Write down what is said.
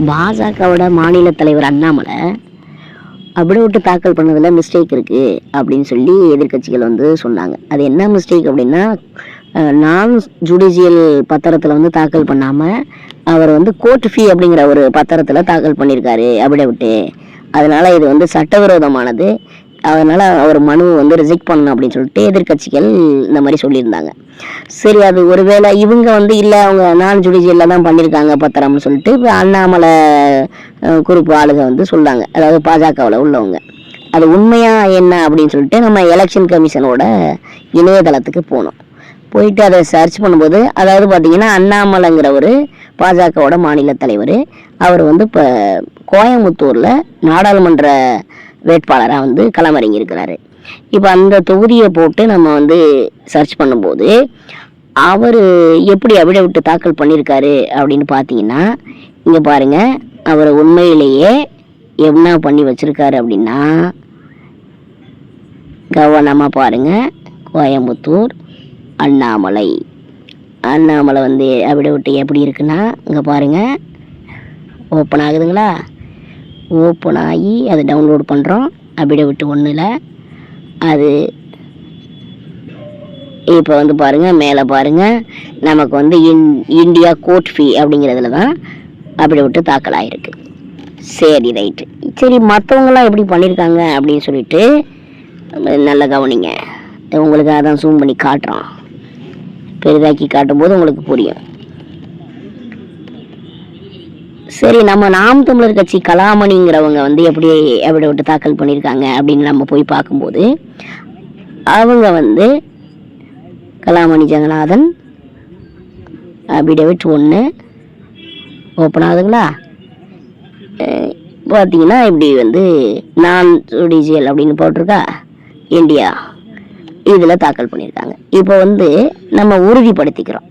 பாஜகவோட மாநில தலைவர் அண்ணாமலை அப்படி விட்டு தாக்கல் பண்ணதில் மிஸ்டேக் இருக்குது அப்படின்னு சொல்லி எதிர்க்கட்சிகள் வந்து சொன்னாங்க. அது என்ன மிஸ்டேக் அப்படின்னா நான் ஜுடிஷியல் பத்திரத்தில் வந்து தாக்கல் பண்ணாமல் அவர் வந்து கோர்ட் ஃபீ அப்படிங்கிற ஒரு பத்திரத்தில் தாக்கல் பண்ணியிருக்காரு அப்படி விட்டு. அதனால இது வந்து சட்டவிரோதமானது. அதனால் அவர் மனுவை வந்து ரிஜெக்ட் பண்ணணும் அப்படின்னு சொல்லிட்டு எதிர்க்கட்சிகள் இந்த மாதிரி சொல்லியிருந்தாங்க. சரி அது ஒருவேளை இவங்க வந்து இல்லை அவங்க நான் ஜுடிஷியலில் தான் பண்ணியிருக்காங்க பத்திரம்னு சொல்லிட்டு இப்போ அண்ணாமலை குறிப்பு ஆளுக வந்து சொல்றாங்க. அதாவது பாஜகவில் உள்ளவங்க. அது உண்மையாக என்ன அப்படின்னு சொல்லிட்டு நம்ம எலெக்ஷன் கமிஷனோட இணையதளத்துக்கு போனோம். போயிட்டு அதை சர்ச் பண்ணும்போது அதாவது பார்த்தீங்கன்னா அண்ணாமலைங்கிறவர் பாஜகவோட மாநில தலைவர் அவர் வந்து இப்போ கோயம்புத்தூரில் நாடாளுமன்ற வேட்பாளராக வந்து களமிறங்கியிருக்கிறாரு. இப்போ அந்த தொகுதியை போட்டு நம்ம வந்து சர்ச் பண்ணும்போது அவர் எப்படி அபிடவிட்டு தாக்கல் பண்ணியிருக்காரு அப்படின்னு பார்த்தீங்கன்னா இங்கே பாருங்க அவரை உண்மையிலேயே என்ன பண்ணி வச்சிருக்காரு அப்படின்னா கவனமாக பாருங்க கோயம்புத்தூர் அண்ணாமலை. அண்ணாமலை வந்து அவிடவிட்டு எப்படி இருக்குன்னா இங்கே பாருங்க ஓப்பன் ஆகுதுங்களா? ஓப்பன் ஆகி அதை டவுன்லோட் பண்ணுறோம் அபிடவிட்டு ஒன்றில் அது இப்போ வந்து பாருங்கள் மேலே பாருங்கள் நமக்கு வந்து இன் இந்தியா கோர்ட் ஃபீ அப்படிங்கிறதுல தான் அப்படி விட்டு தாக்கல் ஆகிருக்கு சரி ரைட்டு சரி மற்றவங்களாம் எப்படி பண்ணியிருக்காங்க அப்படின்னு சொல்லிட்டு நல்ல நல்லா கவனிங்க. உங்களுக்கு அதான் ஜூம் பண்ணி காட்டுறோம் பெரிதாக்கி காட்டும்போது உங்களுக்கு புரியும். சரி நம்ம நாம் தமிழர் கட்சி கலாமணிங்கிறவங்க வந்து எப்படி எப்படி விட்டு தாக்கல் பண்ணியிருக்காங்க அப்படின்னு நம்ம போய் பார்க்கும்போது அவங்க வந்து கலாமணி ஜெகநாதன் அபிடேவிட் ஒன்று ஓப்பன் ஆகுதுங்களா? பார்த்தீங்கன்னா இப்படி வந்து நான் ஜுடிஷியல் அப்படின்னு போட்டிருக்கா இந்தியா இதில் தாக்கல் பண்ணியிருக்காங்க. இப்போ வந்து நம்ம உறுதிப்படுத்திக்கிறோம்.